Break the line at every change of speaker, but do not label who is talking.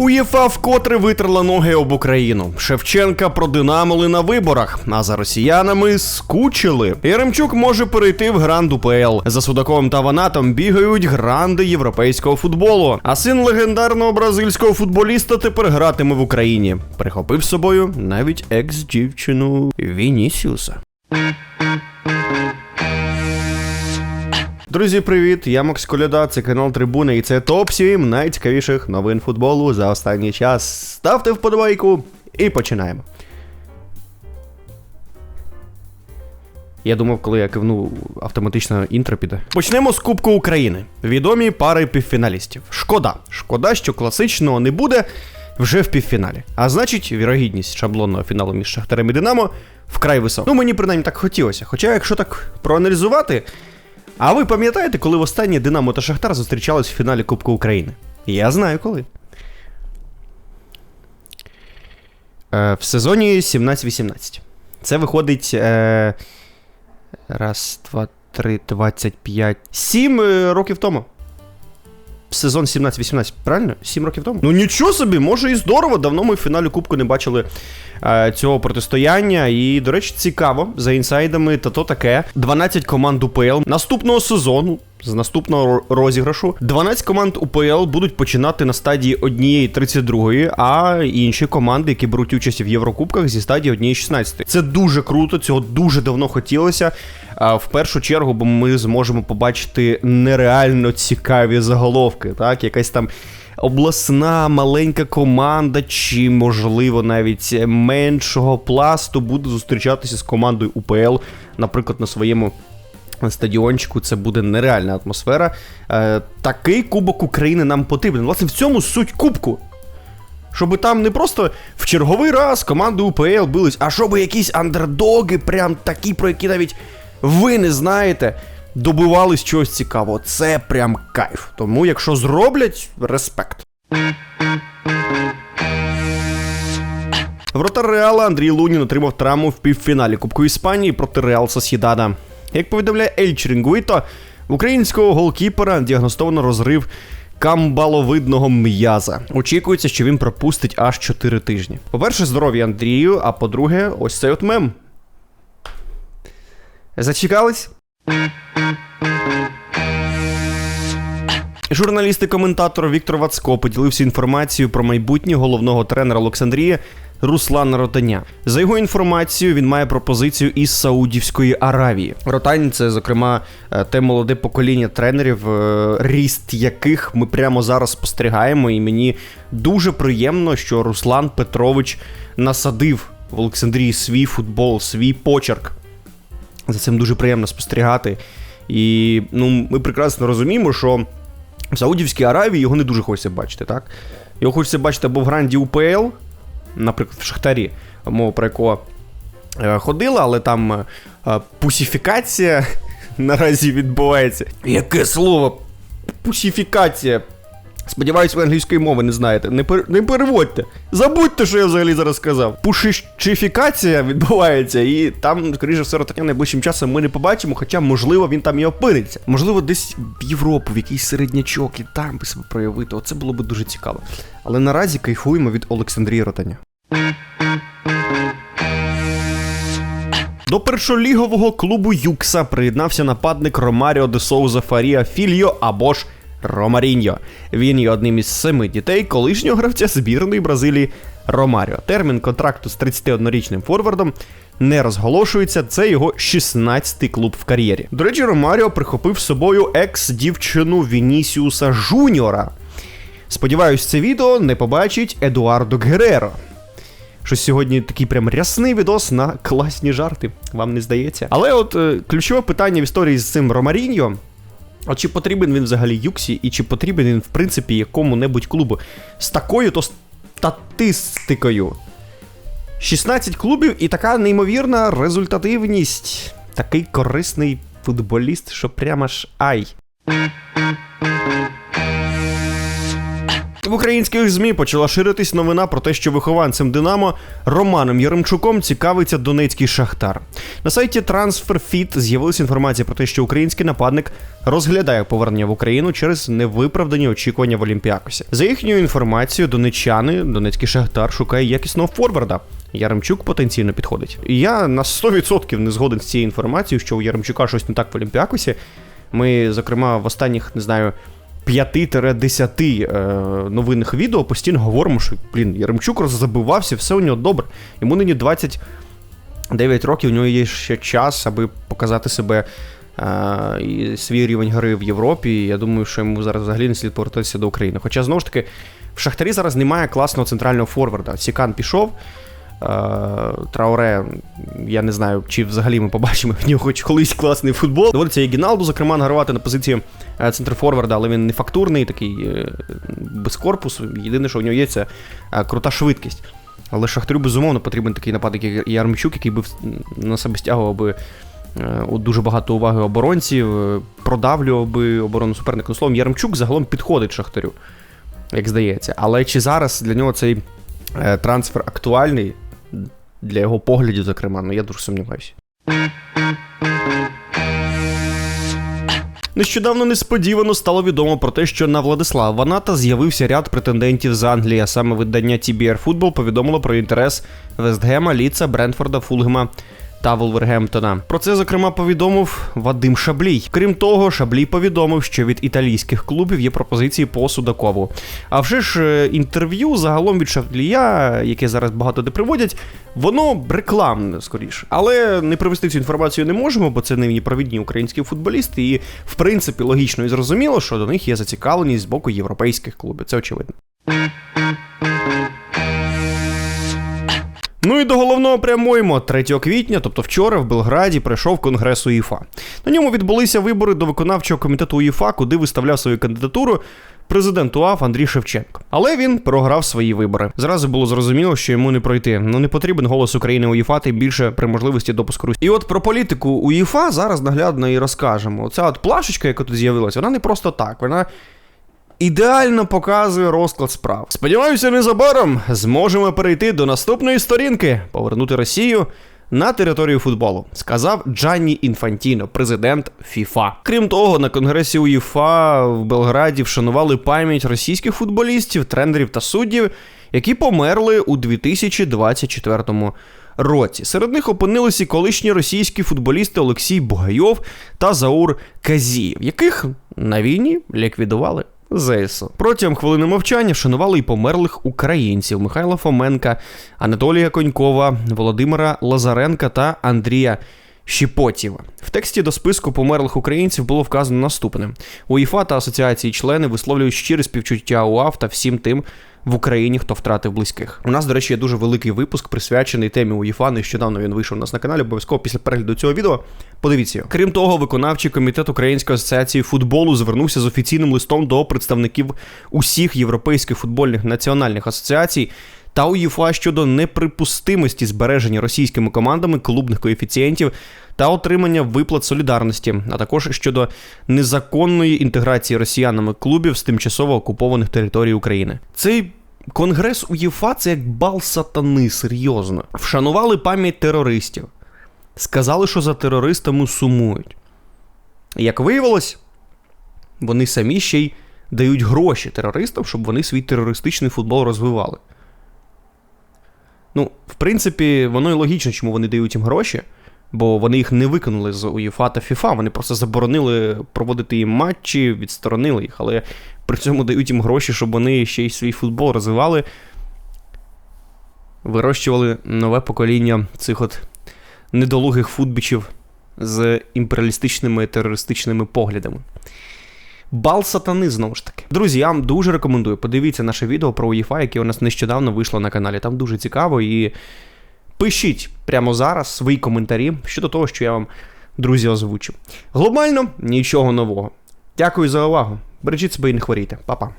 УЄФА вкотре витерла ноги об Україну. Шевченка продинамили на виборах, а за росіянами скучили. Яремчук може перейти в гранд УПЛ. За Судаковим та Ванатом бігають гранди європейського футболу. А син легендарного бразильського футболіста тепер гратиме в Україні. Прихопив з собою навіть екс-дівчину Вінісіуса. Друзі, привіт! Я Макс Коляда, це канал Трибуна, і це топ 7 найцікавіших новин футболу за останній час. Ставте вподобайку і починаємо. Я думав, коли я кивну, автоматично інтро піде. Почнемо з Кубку України. Відомі пари півфіналістів. Шкода. Шкода, що класичного не буде вже в півфіналі. А значить, вірогідність шаблонного фіналу між Шахтарем і Динамо вкрай висока. Ну, мені принаймні так хотілося. Хоча, якщо так проаналізувати. А ви пам'ятаєте, коли востаннє Динамо та Шахтар зустрічались в фіналі Кубку України? Я знаю коли. Е, в сезоні 17-18. Це виходить. Е, раз, два, три, 25. Сім е, років тому. Сезон 17-18, правильно? 7 років тому. Ну нічого собі, може і здорово. Давно ми в фіналі Кубку не бачили е, цього протистояння. І, до речі, цікаво, за інсайдами, та то таке. 12 команд УПЛ наступного сезону. З наступного розіграшу 12 команд УПЛ будуть починати на стадії однієї 32, а інші команди, які беруть участь в Єврокубках, зі стадії однієї 16. Це дуже круто, цього дуже давно хотілося. В першу чергу, бо ми зможемо побачити нереально цікаві заголовки, так, якась там. Обласна маленька команда, чи, можливо, навіть меншого пласту буде зустрічатися з командою УПЛ, наприклад, на своєму стадіончику. Це буде нереальна атмосфера. Е, такий Кубок України нам потрібен. Власне, в цьому суть Кубку. Щоб там не просто в черговий раз команди УПЛ бились, а щоб якісь андердоги, прям такі, про які навіть ви не знаєте, добивались чогось цікавого. Це прям кайф. Тому, якщо зроблять, респект. Вратар Реала Андрій Лунін отримав травму в півфіналі Кубку Іспанії проти Реал Сосідада. Як повідомляє Ель Черінгуїто, українського голкіпера діагностовано розрив камбаловидного м'яза. Очікується, що він пропустить аж 4 тижні. По-перше, здоров'я Андрію, а по-друге, ось цей от мем. Зачекались? Журналіст і коментатор Віктор Вацко поділився інформацією про майбутнє головного тренера Олександрії Руслана Ротаня. За його інформацією, він має пропозицію із Саудівської Аравії. Ротань це, зокрема, е, те молоде покоління тренерів, е, ріст яких ми прямо зараз спостерігаємо. І мені дуже приємно, що Руслан Петрович насадив в Олександрії свій футбол, свій почерк. За цим дуже приємно спостерігати. І ну, ми прекрасно розуміємо, що в Саудівській Аравії його не дуже хочеться бачити, так? Його хочеться бачити або в гранді УПЛ, наприклад, в Шахтарі, мова про якого е, ходила, але там е, пусіфікація наразі відбувається. Яке слово? Пусіфікація. Сподіваюсь, ви англійської мови не знаєте. Не пер... не переводьте. Забудьте, що я взагалі зараз сказав. Пушищифікація відбувається, і там, скоріше все, ротаня найближчим часом ми не побачимо, хоча, можливо, він там і опиниться. Можливо, десь в Європу, в якийсь середнячок, і там би себе проявити. Оце було б дуже цікаво. Але наразі кайфуємо від Олександрії Ротаня. До першолігового клубу Юкса приєднався нападник Ромаріо де Соуза Фарія Фільо або ж Ромаріньо. Він є одним із семи дітей колишнього гравця збірної Бразилії Ромаріо. Термін контракту з 31-річним форвардом не розголошується. Це його 16-й клуб в кар'єрі. До речі, Ромаріо прихопив з собою екс-дівчину Вінісіуса Жуніора. Сподіваюсь, це відео не побачить Едуардо Гереро. Щось сьогодні такий прям рясний відос на класні жарти, вам не здається. Але от е, ключове питання в історії з цим Ромаріньо. От чи потрібен він взагалі Юксі, і чи потрібен він, в принципі, якому-небудь клубу з такою то статистикою? 16 клубів і така неймовірна результативність. Такий корисний футболіст, що прямо ж ай. В українських ЗМІ почала ширитись новина про те, що вихованцем Динамо Романом Яремчуком цікавиться донецький шахтар. На сайті TransferFit з'явилася інформація про те, що український нападник розглядає повернення в Україну через невиправдані очікування в Олімпіакосі. За їхньою інформацією, донеччани, донецький шахтар шукає якісного форварда. Яремчук потенційно підходить. І я на 100% не згоден з цією інформацією, що у Яремчука щось не так в Олімпіакосі. Ми, зокрема, в останніх, не знаю. 5-10 е, новинних відео постійно говоримо, що блін, Яремчук роззабивався, все у нього добре. Йому нині 29 років, у нього є ще час, аби показати себе е, і свій рівень гри в Європі. Я думаю, що йому зараз взагалі не слід повертатися до України. Хоча знову ж таки, в Шахтарі зараз немає класного центрального форварда. Сікан пішов. Е, Трауре, я не знаю, чи взагалі ми побачимо в нього хоч колись класний футбол. Доводиться і Гіналду, зокрема, награвати на позиції е, центрфорварда, але він не фактурний, такий е, без корпусу. Єдине, що у нього є, це крута швидкість. Але Шахтарю, безумовно, потрібен такий нападник, як Ярмчук, який би на себе стягував би дуже багато уваги оборонців, продавлював би оборону суперника. Ну, словом, Яремчук загалом підходить Шахтарю, як здається. Але чи зараз для нього цей трансфер актуальний? Для його поглядів, зокрема, ну я дуже сумніваюся. Нещодавно несподівано стало відомо про те, що на Владислава Ваната з'явився ряд претендентів з Англії, а саме видання TBR Football повідомило про інтерес Вестгема, Ліца, Брентфорда, Фулгема та Волвергемптона. Про це зокрема повідомив Вадим Шаблій. Крім того, Шаблій повідомив, що від італійських клубів є пропозиції по Судакову. А вже ж е, інтерв'ю загалом від Шаблія, яке зараз багато де приводять, воно рекламне скоріше. Але не привести цю інформацію не можемо, бо це нині провідні українські футболісти, і в принципі логічно і зрозуміло, що до них є зацікавленість з боку європейських клубів. Це очевидно. Ну і до головного прямуємо 3 квітня, тобто вчора, в Белграді пройшов конгрес УЄФА. На ньому відбулися вибори до виконавчого комітету УЄФА, куди виставляв свою кандидатуру президент УАФ Андрій Шевченко. Але він програв свої вибори. Зразу було зрозуміло, що йому не пройти. Ну не потрібен голос України УЄФА, тим більше при можливості допуску Русі. І от про політику УЄФА зараз наглядно і розкажемо. Оця от плашечка, яка тут з'явилася, вона не просто так. Вона ідеально показує розклад справ. Сподіваюся, незабаром зможемо перейти до наступної сторінки, повернути Росію. На територію футболу сказав Джанні Інфантіно, президент ФІФА. Крім того, на конгресі УЄФА в Белграді вшанували пам'ять російських футболістів, тренерів та суддів, які померли у 2024 році. Серед них опинилися колишні російські футболісти Олексій Бугайов та Заур Казієв, яких на війні ліквідували. ЗСУ. Протягом хвилини мовчання вшанували й померлих українців Михайла Фоменка, Анатолія Конькова, Володимира Лазаренка та Андрія Щепотєва. В тексті до списку померлих українців було вказано наступне: УЄФА та асоціації члени висловлюють щире співчуття УАВ та всім тим, в Україні, хто втратив близьких. У нас, до речі, є дуже великий випуск, присвячений темі УЄФА. Нещодавно він вийшов у нас на каналі. Обов'язково після перегляду цього відео. Подивіться його. Крім того, виконавчий комітет Української асоціації футболу звернувся з офіційним листом до представників усіх європейських футбольних національних асоціацій. Та УЄФА щодо неприпустимості збереження російськими командами клубних коефіцієнтів та отримання виплат солідарності, а також щодо незаконної інтеграції росіянами клубів з тимчасово окупованих територій України. Цей конгрес УЄФА це як бал сатани, серйозно. Вшанували пам'ять терористів, сказали, що за терористами сумують. Як виявилось, вони самі ще й дають гроші терористам, щоб вони свій терористичний футбол розвивали. Ну, в принципі, воно і логічно, чому вони дають їм гроші бо вони їх не виконали з УЄФА та ФІФА. Вони просто заборонили проводити їм матчі, відсторонили їх, але при цьому дають їм гроші, щоб вони ще й свій футбол розвивали, вирощували нове покоління цих от недолугих футбічів з імперіалістичними терористичними поглядами. Бал сатани, знову ж таки. Друзі, я вам дуже рекомендую. Подивіться наше відео про УЄФА, яке у нас нещодавно вийшло на каналі. Там дуже цікаво і Пишіть прямо зараз свої коментарі щодо того, що я вам, друзі, озвучу. Глобально нічого нового. Дякую за увагу. Бережіть себе і не хворійте. Па-па.